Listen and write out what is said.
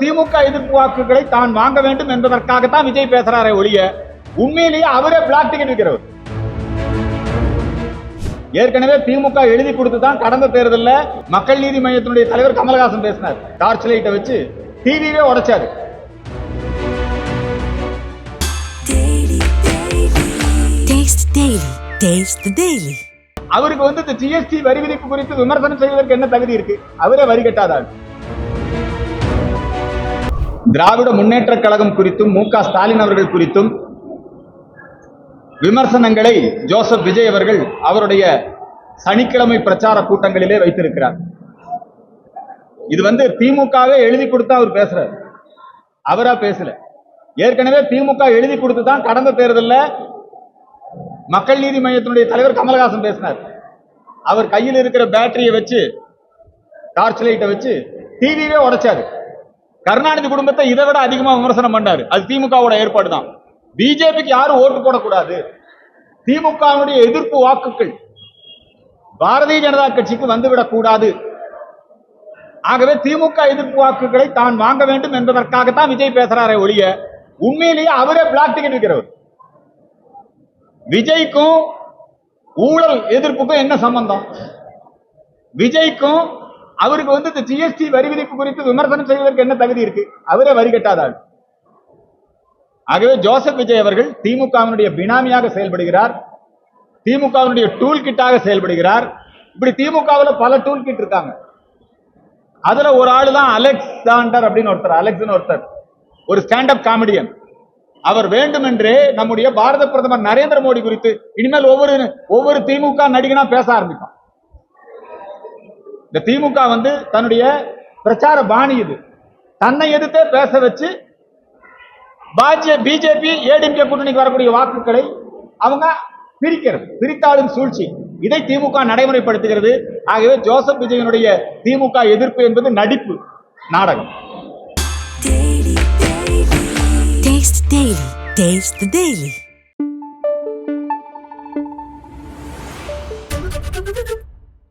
திமுக எதிர்ப்பு வாக்குகளை தான் வாங்க வேண்டும் என்பதற்காகத்தான் விஜய் பேசுறாரே ஒழிய உண்மையிலேயே அவரே பிளாக் டிக்கெட் விற்கிறவர். ஏற்கனவே திமுக எழுதி கொடுத்து தான் கடந்த தேர்தல்ல மக்கள் நீதி மையத்தினுடைய தலைவர் கமலஹாசன் பேசினார். டார்ச் லைட்டை வச்சு டிவியே உடைச்சாரு. அவருக்கு வந்து இந்த ஜிஎஸ்டி வரி விதிப்பு குறித்து விமர்சனம் செய்வதற்கு என்ன தகுதி இருக்கு? அவரே வரி கட்டாதார் திராவிட முன்னேற்ற கழகம் குறித்தும் மு ஸ்டாலின் அவர்கள் குறித்தும் விமர்சனங்களை ஜோசப் விஜய் அவர்கள் அவருடைய சனிக்கிழமை பிரச்சார கூட்டங்களிலே வைத்திருக்கிறார். இது வந்து திமுகவே எழுதி கொடுத்து அவர் பேசுறாரு. அவரா பேசல. ஏற்கனவே திமுக எழுதி கொடுத்து தான் கடந்த தேர்தலில் மக்கள் நீதி மையத்தினுடைய தலைவர் கமலஹாசன் பேசினார். அவர் கையில் இருக்கிற பேட்டரியை வச்சு டார்ச் லைட்டை வச்சு டிவியே உடைச்சாரு. கருணாநிதி குடும்பத்தை இதை விட அதிகமா விமர்சனம் பண்ணாரு. அது திமுகவோட ஏற்பாடு தான் பிஜேபிக்கு யாரும் ஓட்டு போடக்கூடாது. திமுகவுடைய எதிர்ப்பு வாக்குகள் பாரதிய ஜனதா கட்சிக்கு வந்துவிடக் கூடாது. ஆகவே திமுக எதிர்ப்பு வாக்குகளை தான் வாங்க வேண்டும் என்பதற்காகத்தான் விஜய் பேசுறாரே ஒழிய உண்மையிலேயே அவரே பிளாக் டிக்கெட் விற்கிறவர். விஜய்க்கும் ஊழல் எதிர்ப்புக்கும் என்ன சம்பந்தம்? விஜய்க்கும் அவருக்கு வந்து இந்த ஜிஎஸ்டி வரி விதிப்பு குறித்து விமர்சனம் செய்வதற்கு என்ன தகுதி இருக்கு? அவரே வரி கட்டாதாள் ஆகவே ஜோசப் விஜய் அவர்கள் திமுகவினுடைய பினாமியாக செயல்படுகிறார். திமுகவினுடைய டூல் கிட்டாக செயல்படுகிறார். இப்படி திமுகவில் பல டூல் கிட் இருக்காங்க. அதுல ஒரு ஆளு தான் அலெக்சாண்டர் அப்படின்னு ஒருத்தர் அலெக்ஸ்னு ஒருத்தர். ஒரு ஸ்டாண்டப் காமெடியன் அவர் வேண்டுமென்றே நம்முடைய பாரத பிரதமர் நரேந்திர மோடி குறித்து இனிமேல் ஒவ்வொரு ஒவ்வொரு திமுக நடிகனா பேச ஆரம்பிக்கும் இந்த திமுக வந்து தன்னுடைய பிரச்சார பாணி இது. தன்னை எதிர்த்து பேச வச்சு பாஜக பிஜேபி ஏடிஎம்கே கூட்டணிக்கு வரக்கூடிய வாக்குகளை அவங்க பிரிக்கிறது பிரித்தாளும் சூழ்ச்சி. இதை திமுக நடைமுறைப்படுத்துகிறது. ஆகவே ஜோசப் விஜயனுடைய திமுக எதிர்ப்பு என்பது நடிப்பு நாடகம். டெய்லி